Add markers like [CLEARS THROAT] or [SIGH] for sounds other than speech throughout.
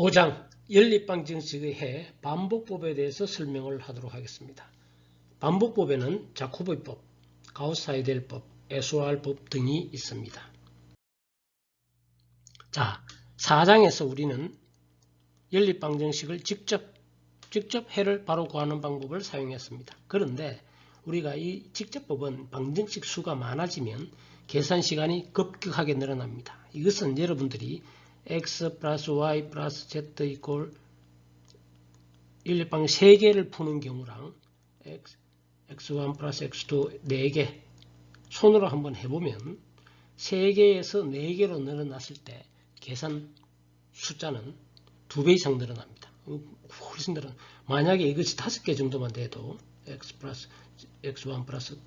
5장 연립방정식의 해 반복법에 대해서 설명을 하도록 하겠습니다. 반복법에는 자코비법, 가우스-사이델법, 에소알법 등이 있습니다. 자, 4장에서 우리는 연립방정식을 직접 직접 해를 바로 구하는 방법을 사용했습니다. 그런데 우리가 이 직접법은 방정식 수가 많아지면 계산 시간이 급격하게 늘어납니다. 이것은 여러분들이 x 플러스 y 플러스 z 이꼴 일립방 3개를 푸는 경우랑 x, x1 플러스 x2 4개 손으로 한번 해보면 3개에서 4개로 늘어났을 때 계산 숫자는 2배 이상 늘어납니다. 훨씬 늘어 만약에 이것이 5개 정도만 돼도 x 플러스 x1 플러스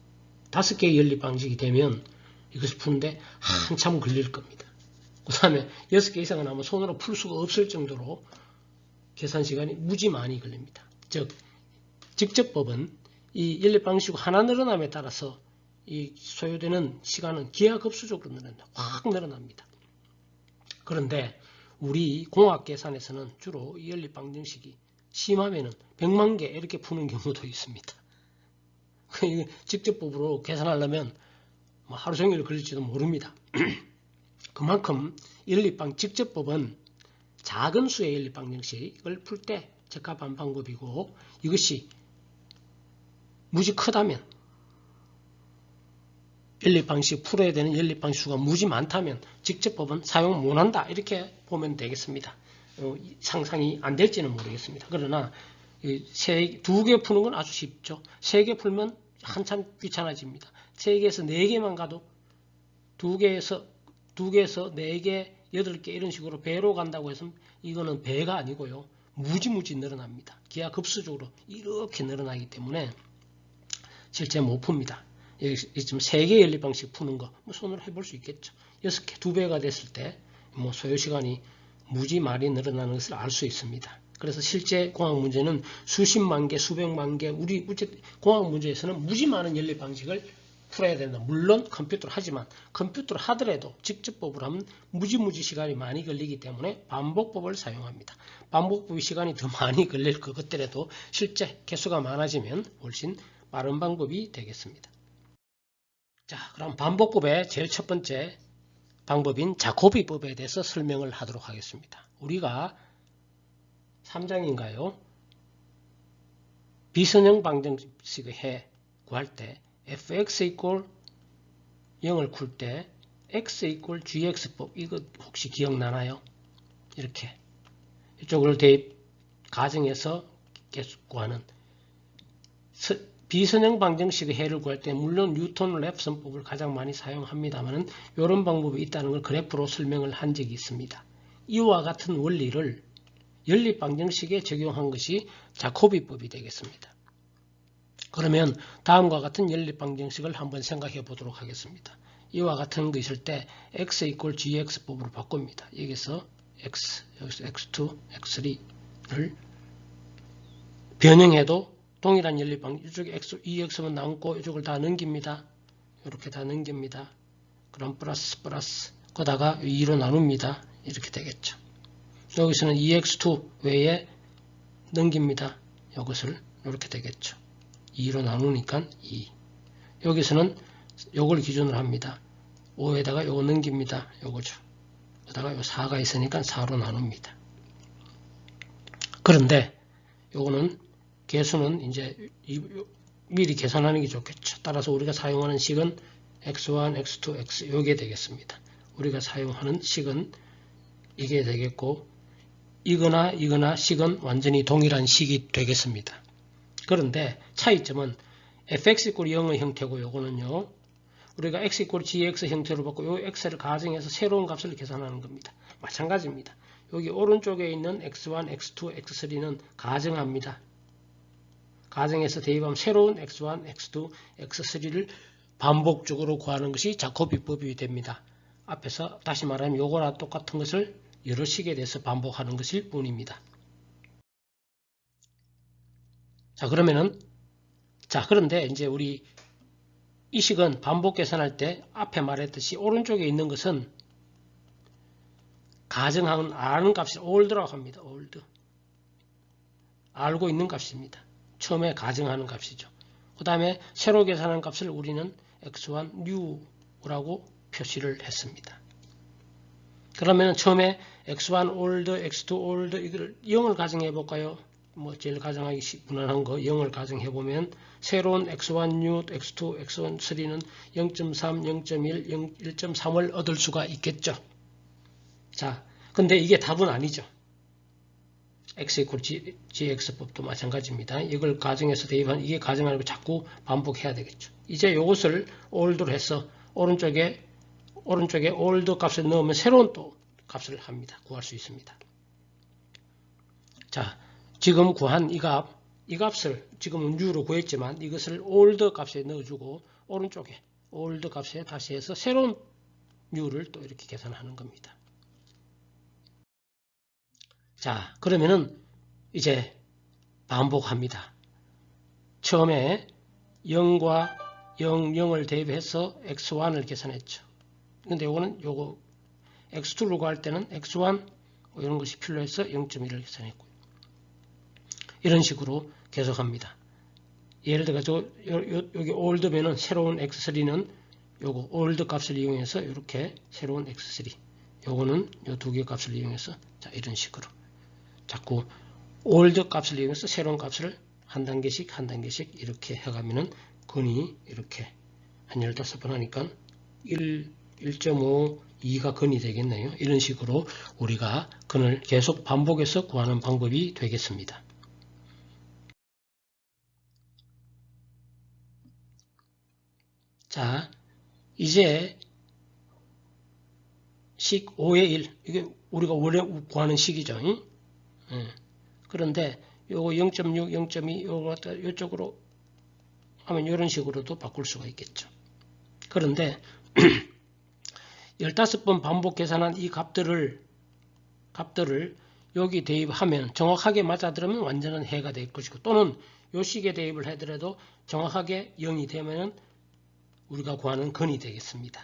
5개의 연립 방식이 되면 이것을 푸는데 한참 걸릴 겁니다. 그 다음에 6개 이상은 아마 손으로 풀 수가 없을 정도로 계산 시간이 무지 많이 걸립니다. 즉, 직접법은 이 연립 방식 하나 늘어남에 따라서 이 소요되는 시간은 기하급수적으로 늘어납니다. 확 늘어납니다. 그런데 우리 공학 계산에서는 주로 이 연립 방정식이 심하면은 100만 개 이렇게 푸는 경우도 있습니다. [LAUGHS] 직접법으로 계산하려면 뭐 하루 종일 걸릴지도 모릅니다. [CLEARS THROAT] 그만큼 연립방 직접법은 작은 수의 연립방 정식을 풀 때 적합한 방법이고 이것이 무지 크다면 연립방식 풀어야 되는 연립방식 수가 무지 많다면 직접법은 사용 못한다 이렇게 보면 되겠습니다. 어, 상상이 안 될지는 모르겠습니다. 그러나 두 개 푸는 건 아주 쉽죠. 세 개 풀면 한참 귀찮아집니다. 세 개에서 네 개만 가도 두 개에서 두 개에서 네 개, 여덟 개 이런 식으로 배로 간다고 해서 이거는 배가 아니고요. 무지무지 늘어납니다. 기하 급수적으로 이렇게 늘어나기 때문에 실제 못 풉니다. 지금 세개 연립 방식 푸는 거뭐 손으로 해볼 수 있겠죠. 여섯 개, 두 배가 됐을 때 뭐 소요 시간이 무지 많이 늘어나는 것을 알 수 있습니다. 그래서 실제 공학 문제는 수십만 개, 수백만 개, 우리 공학 문제에서는 무지 많은 연립 방식을 풀어야 된다. 물론 컴퓨터로 하지만 컴퓨터로 하더라도 직접법으로 하면 무지무지 시간이 많이 걸리기 때문에 반복법을 사용합니다. 반복법이 시간이 더 [LAUGHS] 많이 걸릴 것 같더라도 실제 개수가 많아지면 훨씬 빠른 방법이 되겠습니다. 자, 그럼 반복법의 제일 첫 번째 방법인 자코비법에 대해서 설명을 하도록 하겠습니다. 우리가 3장인가요? 비선형 방정식의 해 구할 때 fx 이꼴 0을 쿨 때 x 이꼴 gx법 이거 혹시 기억나나요? 이렇게 이쪽을 대입 가정해서 계속 구하는 비선형 방정식의 해를 구할 때 물론 뉴턴 랩선법을 가장 많이 사용합니다만 이런 방법이 있다는 걸 그래프로 설명을 한 적이 있습니다. 이와 같은 원리를 연립 방정식에 적용한 것이 자코비법이 되겠습니다. 그러면 다음과 같은 연립 방정식을 한번 생각해 보도록 하겠습니다. 이와 같은 거 있을 때 x 이꼴 gx법으로 바꿉니다. 여기서 x, 여기서 x2, x3를 변형해도 동일한 연립방 이쪽에 x, 2x만 남고 이쪽을 다 넘깁니다. 이렇게 다 넘깁니다. 그럼 플러스 플러스 거다가 2로 나눕니다. 이렇게 되겠죠. 여기서는 2x2 외에 넘깁니다. 이것을 이렇게 되겠죠. 2로 나누니까 2. 여기서는 요걸 기준으로 합니다. 5에다가 요거 넘깁니다. 요거죠. 그다가 요 4가 있으니까 4로 나눕니다. 그런데 요거는 개수는 이제 미리 계산하는 게 좋겠죠. 따라서 우리가 사용하는 식은 x1, x2, x 요게 되겠습니다. 우리가 사용하는 식은 이게 되겠고 이거나 이거나 식은 완전히 동일한 식이 되겠습니다. 그런데 차이점은 fx 이꼴 0의 형태고 요거는요. 우리가 x 이꼴 gx 형태로 받고 요 x를 가정해서 새로운 값을 계산하는 겁니다. 마찬가지입니다. 여기 오른쪽에 있는 x1, x2, x3는 가정합니다. 가정해서 대입하면 새로운 x1, x2, x3를 반복적으로 구하는 것이 자코비법이 됩니다. 앞에서 다시 말하면 요거나 똑같은 것을 여러 식에 대해서 반복하는 것일 뿐입니다. 자 그러면은 자 그런데 이제 우리 이 식은 반복 계산할 때 앞에 말했듯이 오른쪽에 있는 것은 가정하는 아는 값이 올드라고 합니다. 올드. 알고 있는 값입니다. 처음에 가정하는 값이죠. 그 다음에 새로 계산한 값을 우리는 x1 new라고 표시를 했습니다. 그러면 처음에 x1 old, x2 old 이걸 0을 가정해 볼까요? 뭐 제일 가정하기 쉽- 무난한 거 0을 가정해 보면 새로운 x1 new, x2, x1 3는 0.3, 0.1, 0, 1.3을 얻을 수가 있겠죠. 자, 근데 이게 답은 아니죠. x 이퀄 g, gx법도 마찬가지입니다. 이걸 가정해서 대입한 이게 가정 아니고 자꾸 반복해야 되겠죠. 이제 이것을 old로 해서 오른쪽에 오른쪽에 old 값을 넣으면 새로운 또 값을 합니다. 구할 수 있습니다. 자, 지금 구한 이 값, 이 값을 지금은 new로 구했지만 이것을 old 값에 넣어주고 오른쪽에 old 값에 다시 해서 새로운 new를 또 이렇게 계산하는 겁니다. 자, 그러면은 이제 반복합니다. 처음에 0과 0, 0을 대입해서 x1을 계산했죠. 근데 요거는 요거 x2로 구할 때는 x1 뭐 이런 것이 필요해서 0.1을 계산했고요. 이런 식으로 계속합니다. 예를 들어서 여기 올드면은 새로운 x3는 요거 올드 값을 이용해서 이렇게 새로운 x3 요거는 요 두 개 값을 이용해서 자 이런 식으로 자꾸 올드 값을 이용해서 새로운 값을 한 단계씩 한 단계씩 이렇게 해가면은 근이 이렇게 한 15번 하니까 1, 1.5, 2가 근이 되겠네요. 이런 식으로 우리가 근을 계속 반복해서 구하는 방법이 되겠습니다. 자, 이제 식 5의 1, 이게 우리가 원래 구하는 식이죠. 응? 예. 그런데 요거 0.6, 0.2 요거 갖다 이쪽으로 하면 이런 식으로도 바꿀 수가 있겠죠. 그런데 [CLEARS THROAT] 15번 반복 계산한 이 값들을 값들을 여기 대입하면 정확하게 맞아들으면 완전한 해가 될 것이고 또는 요 식에 대입을 하더라도 정확하게 0이 되면은 우리가 구하는 근이 되겠습니다.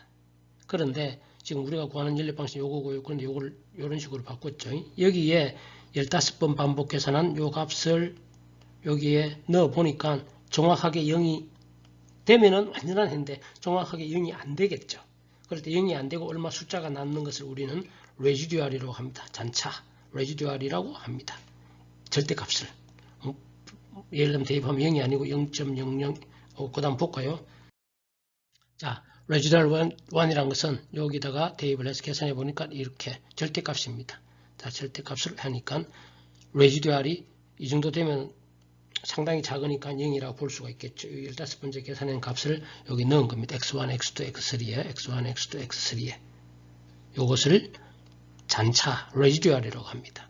그런데 지금 우리가 구하는 연립 방식 요거고요. 그런데 요걸 이런 식으로 바꿨죠. 여기에 15번 반복 계산한 요 값을 여기에 넣어 보니까 정확하게 0이 되면은 완전한 해인데 정확하게 0이 안 되겠죠. 그럴 때 0이 안 되고 얼마 숫자가 남는 것을 우리는 레지듀얼이라고 합니다. 잔차 레지듀얼이라고 합니다. 절대값을 음, 예를 들면 대입하면 0이 아니고 0.00 어, 그 다음 볼까요? 자, 레지듀얼 1이라는 것은 여기다가 대입을 해서 계산해 보니까 이렇게 절대값입니다. 자, 절대값을 하니까 레지듀얼이 이 정도 되면 상당히 작으니까 0이라고 볼 수가 있겠죠. 15번째 계산한 값을 여기 넣은 겁니다. x1, x2, x3에 x1, x2, x3에 이것을 잔차, 레지듀얼이라고 합니다.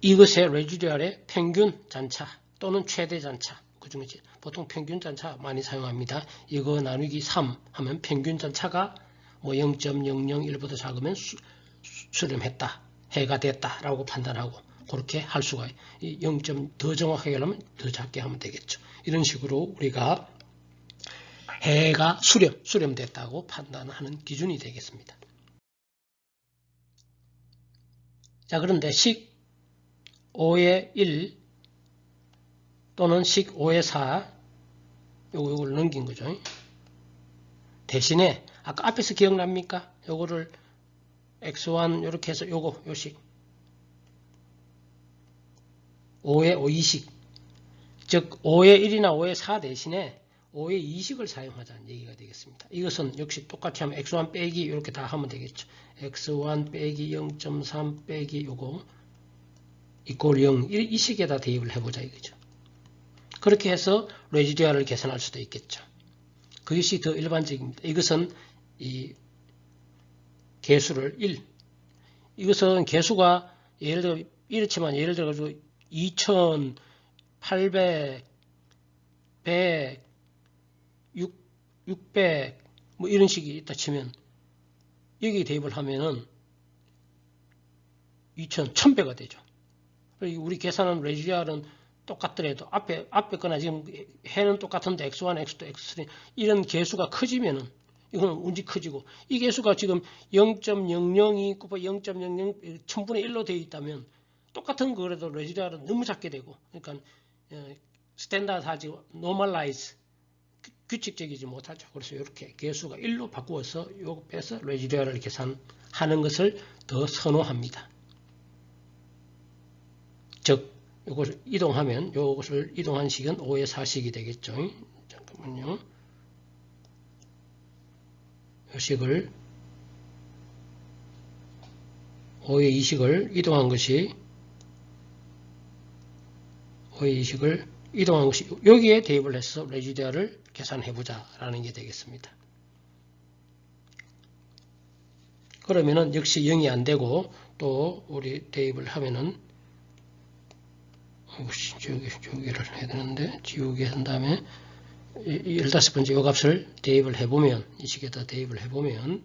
이것의 레지듀얼의 평균 잔차 또는 최대 잔차 그 중에 보통 평균 잔차 많이 사용합니다. 이거 나누기 3 하면 평균 잔차가 뭐 0.001보다 작으면 수, 수렴했다, 해가 됐다 라고 판단하고 그렇게 할 수가 0점 더 정확하게 하려면 더 작게 하면 되겠죠. 이런 식으로 우리가 해가 수렴, 수렴됐다고 판단하는 기준이 되겠습니다. 자, 그런데 식 5의 1 또는 식 5의 4 요거 요걸 넘긴 거죠. 대신에 아까 앞에서 기억납니까? 요거를 x1 이렇게 해서 요거 요식 5의 5이식 즉 5의 1이나 5의 4 대신에 5의 2식을 사용하자는 얘기가 되겠습니다. 이것은 역시 똑같이 하면 x1 빼기 이렇게 다 하면 되겠죠. x1 빼기 0.3 빼기 요거 이꼴 0이 식에다 대입을 해보자 이거죠. 그렇게 해서 레지듀얼을 계산할 수도 있겠죠. 그것이 더 일반적입니다. 이것은 이 개수를 1 이것은 개수가 예를 들어 이렇지만 예를 들어 가지고 2800 100 6, 600 뭐 이런 식이 있다 치면 여기 대입을 하면은 2000, 1000배가 되죠. 우리 계산한 레지듀얼은 똑같더라도 앞에 앞에 거나 지금 해는 똑같은데 x1, x2, x3 이런 개수가 커지면은 이거는 운지 커지고 이 개수가 지금 0.002 곱하기 0.00 1000분의 1로 되어 있다면 똑같은 거라도 레지듀얼은 너무 작게 되고 그러니까 어, 스탠다드하지 노멀라이즈 규칙적이지 못하죠. 그래서 이렇게 개수가 1로 바꾸어서 요거 빼서 레지듀얼을 계산하는 것을 더 선호합니다. 즉 이것을 이동하면 이것을 이동한 식은 5의 4식이 되겠죠. 잠깐만요. 이 식을 5의 2식을 이동한 것이 5의 2식을 이동한 것이 여기에 대입을 해서 레지디아를 계산해 보자 라는 게 되겠습니다. 그러면은 역시 0이 안 되고 또 우리 대입을 하면은 지우개, 지우개를 해야 되는데 지우개 한 다음에 15번째 요 값을 대입을 해보면 이 식에다 대입을 해보면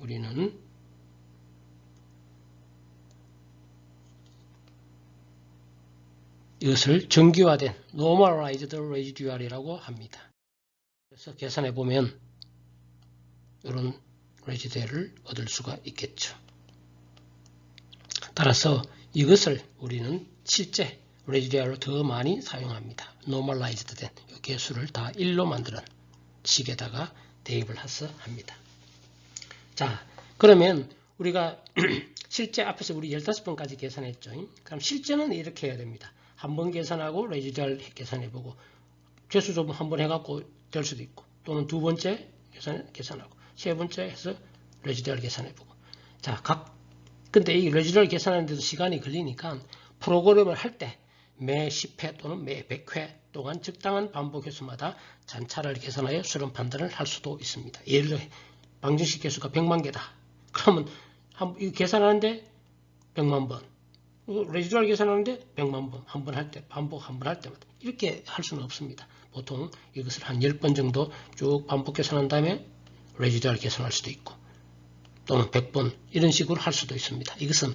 우리는 이것을 정기화된 normalized residual이라고 합니다. 그래서 계산해 보면 이런 residual을 얻을 수가 있겠죠. 따라서 이것을 우리는 실제 residual로 더 많이 사용합니다. normalized 된 개수를 다 1로 만드는 식에다가 대입을 해서 합니다. 자, 그러면 우리가 [CLEARS THROAT] 실제 앞에서 우리 15번까지 계산했죠. 그럼 실제는 이렇게 해야 됩니다. 한 번 계산하고 레지듀얼 계산해보고 개수 조분 한번 해갖고 될 수도 있고 또는 두 번째 계산, 계산하고 세 번째 해서 레지듀얼 계산해보고 자, 각 근데 이 레지듀얼 계산하는데도 시간이 걸리니까 프로그램을 할 때 매 10회 또는 매 100회 동안 적당한 반복 횟수마다 잔차를 계산하여 수렴 판단을 할 수도 있습니다. 예를 들어 방정식 개수가 100만 개다. 그러면 한, 이 계산하는데 100만 번. 레지듀얼 계산하는데 100만 번. 한 번 할 때, 반복 한 번 할 때마다. 이렇게 할 수는 없습니다. 보통 이것을 한 10번 정도 쭉 반복 계산한 다음에 레지듀얼 계산할 수도 있고 또는 100번 이런 식으로 할 수도 있습니다. 이것은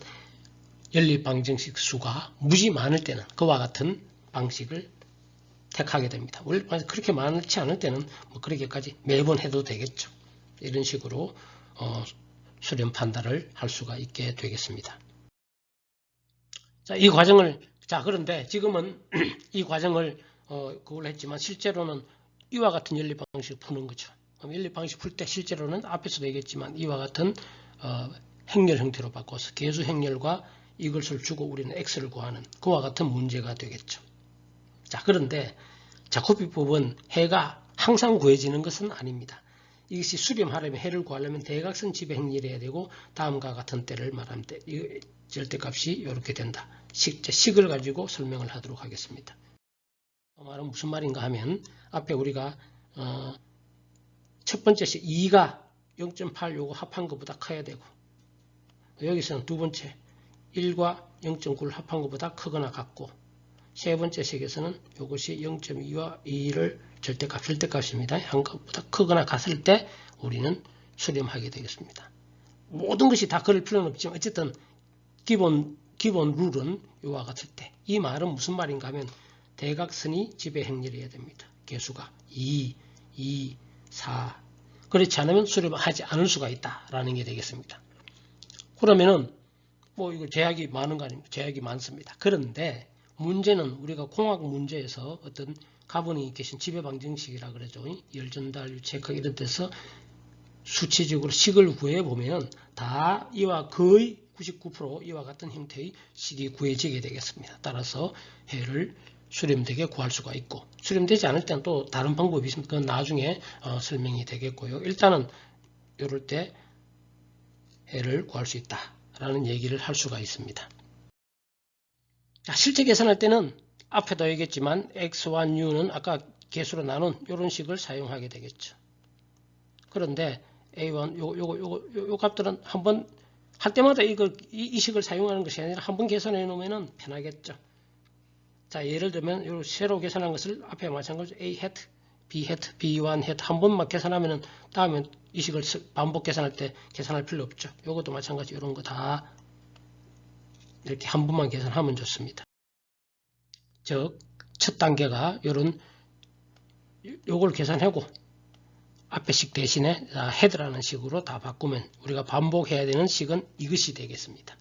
연립 방정식 수가 무지 많을 때는 그와 같은 방식을 택하게 됩니다. 원래 그렇게 많지 않을 때는 뭐 그렇게까지 매번 해도 되겠죠. 이런 식으로 어, 수렴 판단을 할 수가 있게 되겠습니다. 자, 이 과정을 자 그런데 지금은 [CLEARS THROAT] 이 과정을 어, 그걸 했지만 실제로는 이와 같은 연립 방식을 푸는 거죠. 연립 방식 풀 때 실제로는 앞에서도 얘기했지만 이와 같은 어, 행렬 형태로 바꿔서 개수 행렬과 이것을 주고 우리는 x를 구하는 그와 같은 문제가 되겠죠. 자 그런데 자코비법은 해가 항상 구해지는 것은 아닙니다. 이것이 수렴하려면 해를 구하려면 대각선 지배 행렬해야 되고 다음과 같은 때를 말하면 때 절대값이 이렇게 된다. 식, 식을 가지고 설명을 하도록 하겠습니다. 그 말은 무슨 말인가 하면 앞에 우리가 어, 첫 번째 식 2가 0.8 요거 합한 것보다 커야 되고 여기서는 두 번째 1과 0.9를 합한 것보다 크거나 같고 세 번째 식에서는 이것이 0.2와 2를 절대값, 절대값입니다. 한 것보다 크거나 같을 때 우리는 수렴하게 되겠습니다. 모든 것이 다 그럴 필요는 없지만 어쨌든 기본 기본 룰은 이와 같을 때 이 말은 무슨 말인가 하면 대각선이 지배 행렬해야 됩니다. 개수가 2, 2, 4 그렇지 않으면 수렴하지 않을 수가 있다라는 게 되겠습니다. 그러면은 뭐 이거 제약이 많은 거 아닙니까? 제약이 많습니다. 그런데 문제는 우리가 공학 문제에서 어떤 가분이 계신 지배 방정식이라 그러죠. 열전달, 유체크 이런 데서 수치적으로 식을 구해 보면 다 이와 거의 99% 이와 같은 형태의 식이 구해지게 되겠습니다. 따라서 해를 수렴되게 구할 수가 있고 수렴되지 않을 때는 또 다른 방법이 있습니다. 그건 나중에 어, 설명이 되겠고요. 일단은 이럴 때 해를 구할 수 있다 라는 얘기를 할 수가 있습니다. 자, 실제 계산할 때는 앞에도 얘기했지만 x와 u는 아까 개수로 나눈 이런 식을 사용하게 되겠죠. 그런데 a1 요거 요거 요거 요 값들은 한번 할 때마다 이걸 이, 이 식을 사용하는 것이 아니라 한번 계산해 놓으면 편하겠죠. 자, 예를 들면 요 새로 계산한 것을 앞에 마찬가지로 a hat, b hat, b1 hat 한 번만 계산하면은 다음에 이 식을 반복 계산할 때 계산할 필요 없죠. 요것도 마찬가지 이런 거 다 이렇게 한 번만 계산하면 좋습니다. 즉, 첫 단계가 이런 요걸 계산하고 앞에 식 대신에 자, 헤드라는 식으로 다 바꾸면 우리가 반복해야 되는 식은 이것이 되겠습니다.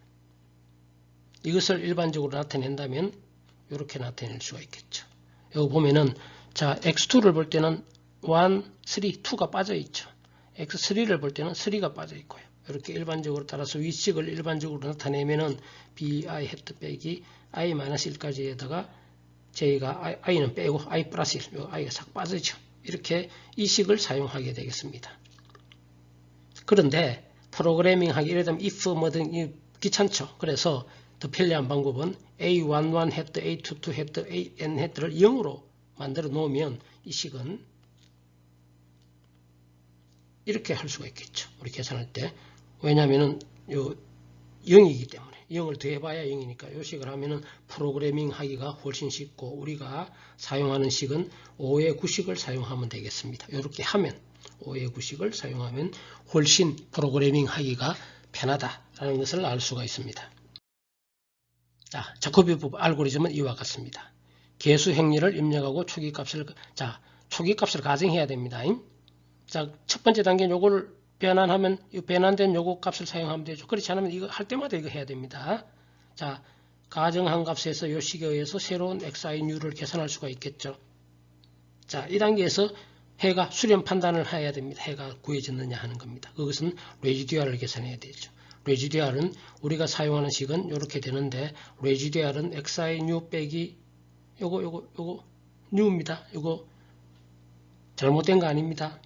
이것을 일반적으로 나타낸다면 이렇게 나타낼 수가 있겠죠. 여기 보면은 자 x2를 볼 때는 1, 3, 2가 빠져 있죠. x3를 볼 때는 3가 빠져 있고요. 이렇게 일반적으로 따라서 위식을 일반적으로 나타내면은 bi 헤트 빼기 i-1까지에다가 저희가 i는 빼고 i 플러스 1, 요 i가 싹 빠지죠. 이렇게 이 식을 사용하게 되겠습니다. 그런데 프로그래밍 하기 들면 if 뭐든 귀찮죠. 그래서 더 편리한 방법은 a11 헤드, a22 헤드, an 헤드를 0으로 만들어 놓으면 이 식은 이렇게 할 수가 있겠죠. 우리 계산할 때. 왜냐하면 요 0이기 때문에 0을 더해봐야 0이니까 요 식을 하면은 프로그래밍 하기가 훨씬 쉽고 우리가 사용하는 식은 5의 구식을 사용하면 되겠습니다. 이렇게 하면 5의 구식을 사용하면 훨씬 프로그래밍 하기가 편하다라는 것을 알 수가 있습니다. 자, 자코비 법 알고리즘은 이와 같습니다. 개수 행리를 입력하고 초기 값을 자 초기 값을 가정해야 됩니다. 자, 첫 번째 단계 요거를 변환하면 이 변환된 요거 값을 사용하면 되죠. 그렇지 않으면 이거 할 때마다 이거 해야 됩니다. 자, 가정한 값에서 요 식에 의해서 새로운 xi 뉴를 계산할 수가 있겠죠. 자, 이 단계에서 해가 수렴 판단을 해야 됩니다. 해가 구해졌느냐 하는 겁니다. 그것은 레지듀얼을 계산해야 되죠. 레지듀얼은 우리가 사용하는 식은 이렇게 되는데 레지듀얼은 xi 뉴 빼기 요거 요거 요거 뉴입니다. 요거 잘못된 거 아닙니다.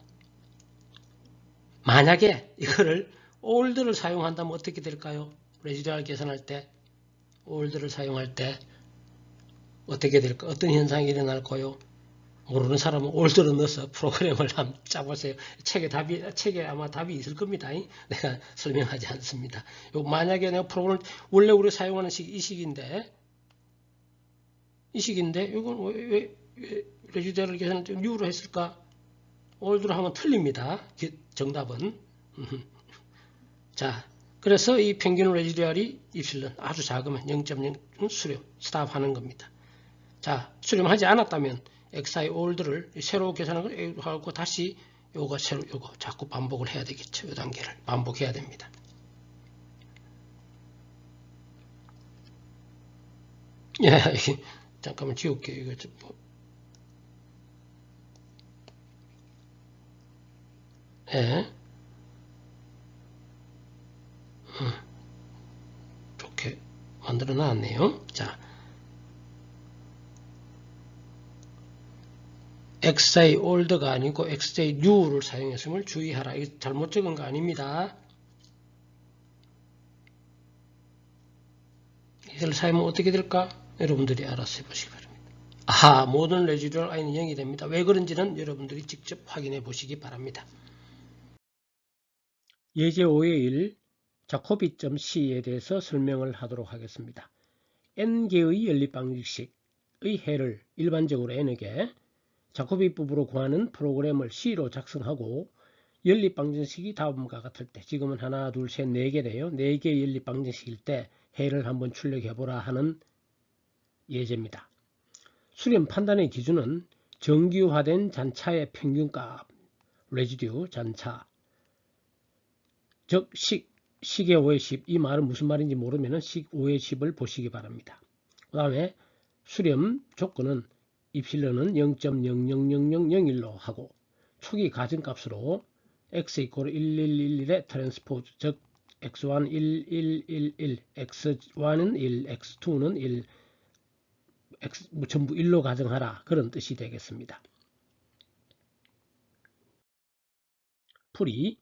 만약에 이거를 올드를 사용한다면 어떻게 될까요? 레지듀얼 계산할 때 올드를 사용할 때 어떻게 될까? 어떤 현상이 일어날까요? 모르는 사람은 올드를 넣어서 프로그램을 한번 짜보세요. 책에 답이, 책에 아마 답이 있을 겁니다. 내가 설명하지 않습니다. 요 만약에 내가 프로그램, 원래 우리 사용하는 식, 이 식인데, 이 식인데, 이건 왜, 왜, 계산할 때 뉴로 했을까? 올드로 하면 틀립니다. 정답은. [LAUGHS] 자, 그래서 이 평균 레지듀얼이 입실은 아주 작으면 0.0 수렴, 스탑 하는 겁니다. 자, 수렴하지 않았다면 xi old를 새로 계산을 하고 다시 요거 새로 요거 자꾸 반복을 해야 되겠죠. 요 단계를 반복해야 됩니다. [LAUGHS] 예, 잠깐만 지울게요. 이거 좀 뭐. 예. 음, 좋게 만들어 놨네요. 자, XJ 올드가 아니고 XJ new를 사용했음을 주의하라. 이거 잘못 적은 거 아닙니다. 이걸 사용하면 어떻게 될까? 여러분들이 알아서 해보시기 바랍니다. 아하, 모든 레지듀얼 i는 0이 됩니다. 왜 그런지는 여러분들이 직접 확인해 보시기 바랍니다. 예제 5의 1 자코비점C에 대해서 설명을 하도록 하겠습니다. n개의 연립방정식의 해를 일반적으로 n에게 자코비법으로 구하는 프로그램을 C로 작성하고 연립방정식이 다음과 같을 때 지금은 하나 둘 셋 네 개래요. 네 개의 연립방정식일 때 해를 한번 출력해보라 하는 예제입니다. 수렴 판단의 기준은 정규화된 잔차의 평균값 레지듀 잔차 즉 식, 식의 5의 10, 이 말은 무슨 말인지 모르면 식 5의 10을 보시기 바랍니다. 그 다음에 수렴 조건은 입실러는 0.0000001로 하고 초기 가정값으로 x 이퀄 1111의 트랜스포즈 즉 x1 1111, x1은 1, x2는 1, x 뭐 전부 1로 가정하라 그런 뜻이 되겠습니다. 풀이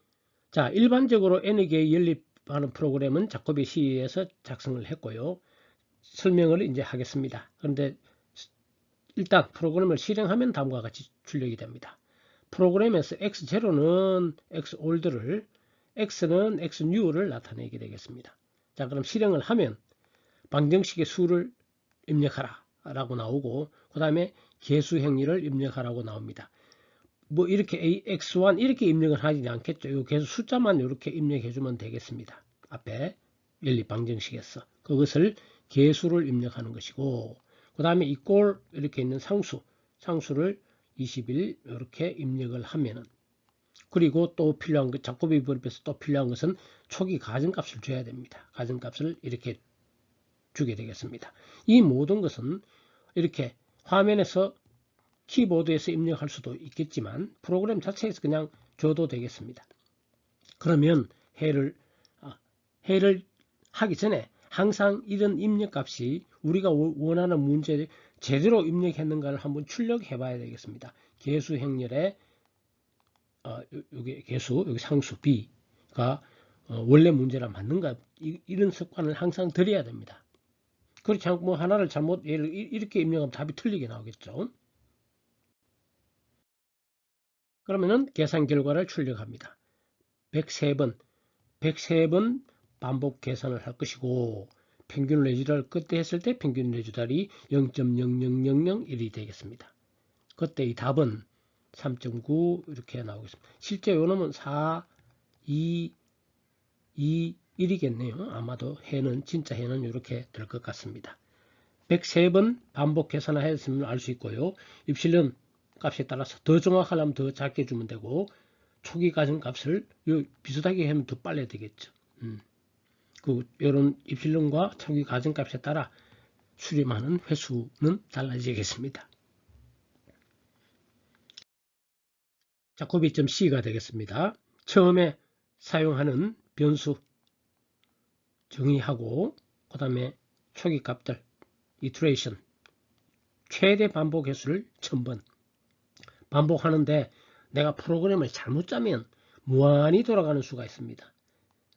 자 일반적으로 n개의 연립하는 프로그램은 자코비 C에서 작성을 했고요. 설명을 이제 하겠습니다. 그런데 일단 프로그램을 실행하면 다음과 같이 출력이 됩니다. 프로그램에서 x0는 xold를 x는 xnew를 나타내게 되겠습니다. 자 그럼 실행을 하면 방정식의 수를 입력하라 라고 나오고 그 다음에 개수 행위를 입력하라고 나옵니다. 뭐 이렇게 x1 이렇게 입력을 하지 않겠죠. 이 개수 숫자만 이렇게 입력해 주면 되겠습니다. 앞에 연립 방정식에서 그것을 개수를 입력하는 것이고 그 다음에 이꼴 이렇게 있는 상수 상수를 21 이렇게 입력을 하면은 그리고 또 필요한 것, 자코비 분립에서 또 필요한 것은 초기 가정값을 줘야 됩니다. 가정값을 이렇게 주게 되겠습니다. 이 모든 것은 이렇게 화면에서 키보드에서 입력할 수도 있겠지만 프로그램 자체에서 그냥 줘도 되겠습니다. 그러면 해를 아, 해를 하기 전에 항상 이런 입력값이 우리가 원하는 문제를 제대로 입력했는가를 한번 출력해 봐야 되겠습니다. 개수 행렬에 어, 여기 개수 여기 상수 b가 어, 원래 문제랑 맞는가 이, 런 습관을 항상 들여야 됩니다. 그렇지 않고 뭐 하나를 잘못 예를 이렇게 입력하면 답이 틀리게 나오겠죠. 그러면은 계산 결과를 출력합니다. 103번, 103번 반복 계산을 할 것이고 평균 레지를 그때 했을 때 평균 레지달이 0.00001이 되겠습니다. 그때 이 답은 3.9 이렇게 나오겠습니다. 실제 요놈은 4, 2, 2, 1이겠네요. 아마도 해는 진짜 해는 이렇게 될 것 같습니다. 103번 반복 계산을 했으면 알 수 있고요. 입실련 값에 따라서 더 정확하려면 더 작게 주면 되고 초기 가정 값을 비슷하게 하면 더 빨리 되겠죠. 음. 그 이런 입실론과 초기 가정 값에 따라 수렴하는 횟수는 달라지겠습니다. 자, 고비점 C가 되겠습니다. 처음에 사용하는 변수 정의하고 그 다음에 초기 값들 이트레이션 최대 반복 횟수를 1000번 반복하는데 내가 프로그램을 잘못 짜면 무한히 돌아가는 수가 있습니다.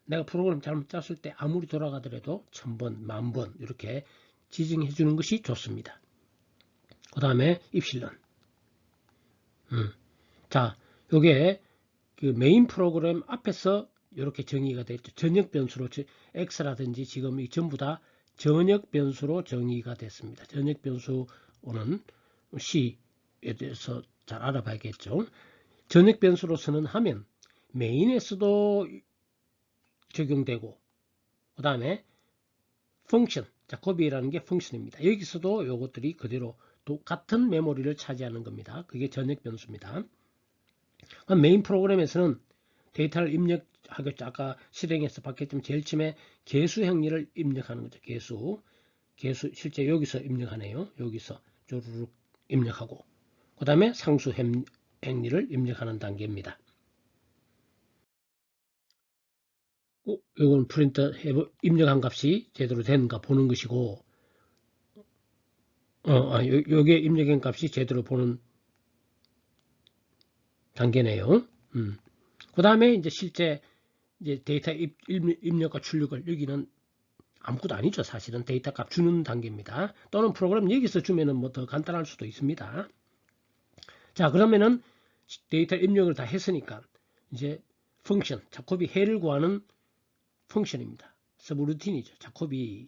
내가 프로그램 잘못 짰을 때 아무리 돌아가더라도 1000번, 만번 이렇게 지정해 주는 것이 좋습니다. 그 다음에 입실론 음. 자, 요게 그 메인 프로그램 앞에서 이렇게 정의가 됐죠. 전역 변수로 x라든지 지금 이 전부 다 전역 변수로 정의가 됐습니다. 전역 변수는 c에 대해서 잘 알아봐야겠죠. 전역 변수로서는 하면 메인에서도 적용되고 그 다음에 펑션 자코비라는 게 펑션입니다. 여기서도 이것들이 그대로 똑같은 메모리를 차지하는 겁니다. 그게 전역 변수입니다. 메인 프로그램에서는 데이터를 입력 하겠죠. 아까 실행해서 봤겠지만 제일 처음에 개수 행리를 입력하는 거죠. 개수. 개수 실제 여기서 입력하네요. 여기서 조르륵 입력하고 그 다음에 상수 행리를 입력하는 단계입니다. 이건 프린터 입력한 값이 제대로 되는가 보는 것이고 어, 아, 여기에 입력한 값이 제대로 보는 단계네요. 음. 그 다음에 이제 실제 이제 데이터 입, 입력과 출력을 여기는 아무것도 아니죠. 사실은 데이터 값 주는 단계입니다. 또는 프로그램 여기서 주면은 뭐 더 간단할 수도 있습니다. 자, 그러면은 데이터 입력을 다 했으니까 이제 펑션, 자코비 해를 구하는 펑션입니다. 서브루틴이죠. 자코비를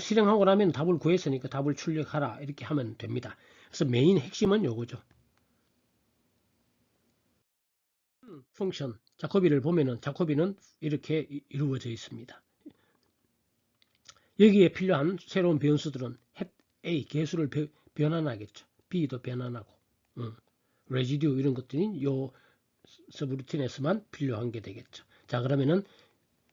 실행하고 나면 답을 구했으니까 답을 출력하라 이렇게 하면 됩니다. 그래서 메인 핵심은 요거죠. 펑션 자코비를 보면은 자코비는 이렇게 이루어져 있습니다. 여기에 필요한 새로운 변수들은 A 개수를 변환하겠죠. B도 변환하고 음, 레지듀 이런 것들이 요 서브루틴에서만 필요한 게 되겠죠. 자 그러면은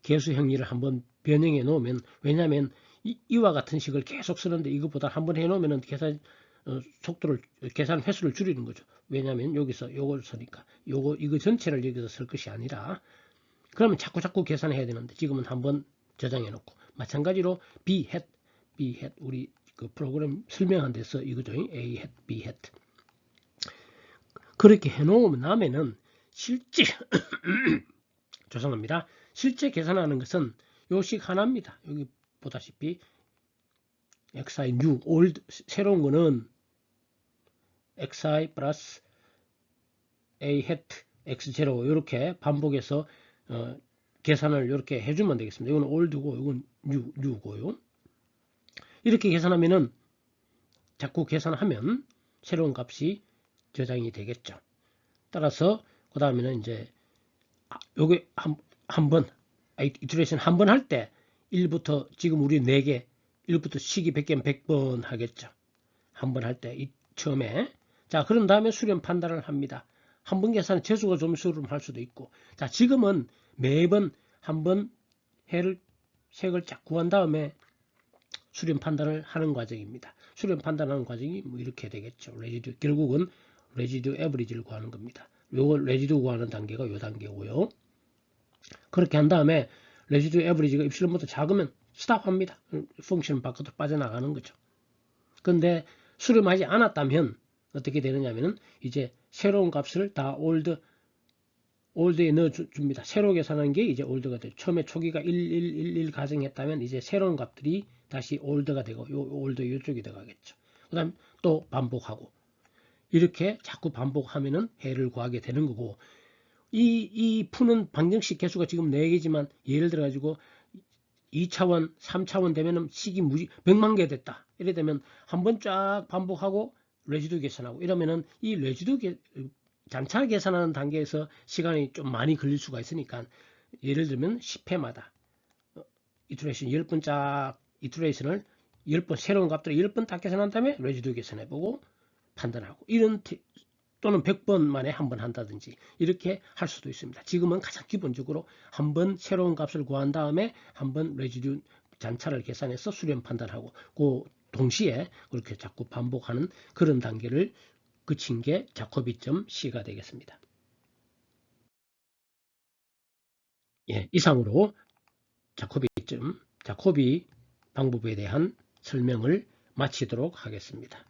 개수 행리를 한번 변형해 놓으면 왜냐하면 이, 와 같은 식을 계속 쓰는데 이것보다 한번 해 놓으면 계산 어, 속도를 계산 횟수를 줄이는 거죠. 왜냐하면 여기서 요걸 쓰니까 요거 이거 전체를 여기서 쓸 것이 아니라 그러면 자꾸 자꾸 계산해야 되는데 지금은 한번 저장해 놓고 마찬가지로 b hat b hat 우리 그 프로그램 설명한 데서 이거죠. a hat b hat 그렇게 해 놓으면 나면은 실제 [COUGHS] 죄송합니다. 실제 계산하는 것은 요식 하나입니다. 여기 보다시피 xi new old 새로운 거는 xi 플러스 a hat x0 이렇게 반복해서 어, 계산을 이렇게 해주면 되겠습니다. 이건 old고 이건 new, new고요. 이렇게 계산하면은 자꾸 계산하면 새로운 값이 저장이 되겠죠. 따라서 그 다음에는 이제 아, 요게 한, 한 번, 이트레이션 한 번 할 때 1부터 지금 우리 4개 1부터 시기 100개면 100번 하겠죠. 한 번 할 때 처음에 자 그런 다음에 수렴 판단을 합니다. 한 번 계산에 재수가 좀 수렴할 수도 있고 자 지금은 매번 한 번 해를 색을 쫙 구한 다음에 수렴 판단을 하는 과정입니다. 수렴 판단하는 과정이 뭐 이렇게 되겠죠. 레지듀 결국은 레지듀 에버리지를 구하는 겁니다. 요거 레지듀 구하는 단계가 요 단계고요. 그렇게 한 다음에 레지듀 에버리지가 입실론보다 작으면 스탑합니다. 펑션 밖으로 빠져나가는 거죠. 근데 수렴하지 않았다면 어떻게 되느냐면은 이제 새로운 값을 다 올드 올드에 넣어 주- 줍니다. 새로 계산한 게 이제 올드가 돼요. 처음에 초기가 1111 가정했다면 이제 새로운 값들이 다시 올드가 되고 요 올드 이쪽이 들어가겠죠. 그 다음 또 반복하고 이렇게 자꾸 반복하면은 해를 구하게 되는 거고 이, 이 푸는 방정식 개수가 지금 4개지만 예를 들어 가지고 2차원, 3차원 되면은 식이 무지 100만 개 됐다. 이래 되면 한 번 쫙 반복하고 레지두 계산하고 이러면은 이 레지두 계, 잔차 계산하는 단계에서 시간이 좀 많이 걸릴 수가 있으니까 예를 들면 10회마다 이투레이션 10번 쫙 이투레이션을 10번 새로운 값들을 10번 딱 계산한 다음에 레지두 계산해보고 판단하고 이런 티- 또는 100번 만에 한 번 한다든지 이렇게 할 수도 있습니다. 지금은 가장 기본적으로 한 번 새로운 값을 구한 다음에 한 번 레지듀 잔차를 계산해서 수렴 판단하고 그 동시에 그렇게 자꾸 반복하는 그런 단계를 그친 게 자코비점 C가 되겠습니다. 예, 이상으로 자코비점, 자코비 방법에 대한 설명을 마치도록 하겠습니다.